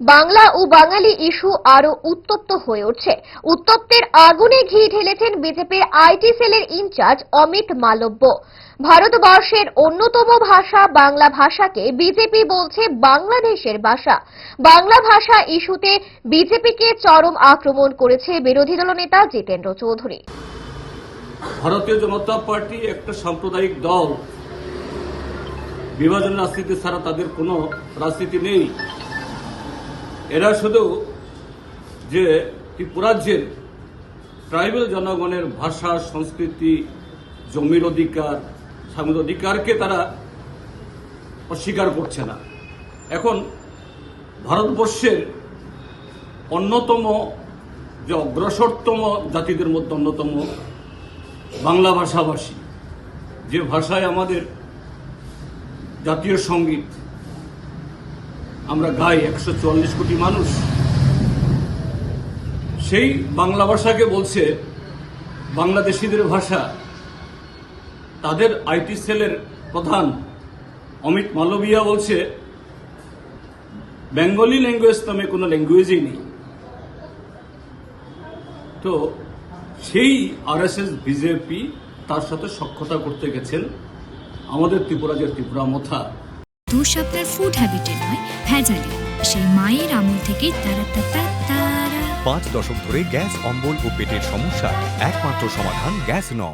বাংলা ও বাঙালি issue আরও উত্তপ্ত হয়ে উঠছে। উত্তপ্তের আগুনে ঘি ঢেলেছেন বিজেপির আইটি সেলের ইনচার্জ অমিত মালব্য। ভারতবর্ষের অন্যতম ভাষা বাংলা ভাষাকে বিজেপি বলছে বাংলাদেশের ভাষা। বাংলা ভাষা ইস্যুতে বিজেপিকে চরম আক্রমণ করেছে বিরোধী দলনেতা জিতেন্দ্র চৌধুরী। ভারতীয় জনতা পার্টি একটা সাম্প্রদায়িক দল। বিভাজন রাজনীতি ছাড়া তাদের কোনো রাজনীতি নেই। এরা শুধু যে ত্রিপুরাজ্যের ট্রাইবেল জনগণের ভাষা, সংস্কৃতি, জমির অধিকার স্বামীর অধিকারকে তারা অস্বীকার করছে না। এখন ভারতবর্ষের অন্যতম যে অগ্রসরতম জাতিদের মধ্যে অন্যতম বাংলা ভাষাভাষী, যে ভাষায় আমাদের জাতীয় সংগীত আমরা গাই একশো চুয়াল্লিশ কোটি মানুষ। সেই বাংলা ভাষাকে বলছে বাংলাদেশিদের ভাষা। তাদের আইটি সেলের প্রধান অমিত মালবিয়া বলছে, বেঙ্গলি ল্যাঙ্গুয়েজ নামে কোনো ল্যাঙ্গুয়েজই নেই। তো সেই আরএসএস, বিজেপি তার সাথে সক্ষতা করতে গেছেন আমাদের ত্রিপুরাজের ত্রিপুরা মথা। দোষ আপনার ফুড হ্যাবিটে নয়, ভেজালে। সেই মায়ের আমল থেকে তারা তারা তারা। পাঁচ দশক ধরে গ্যাস, অম্বল ও পেটের সমস্যা, একমাত্র সমাধান গ্যাস নল।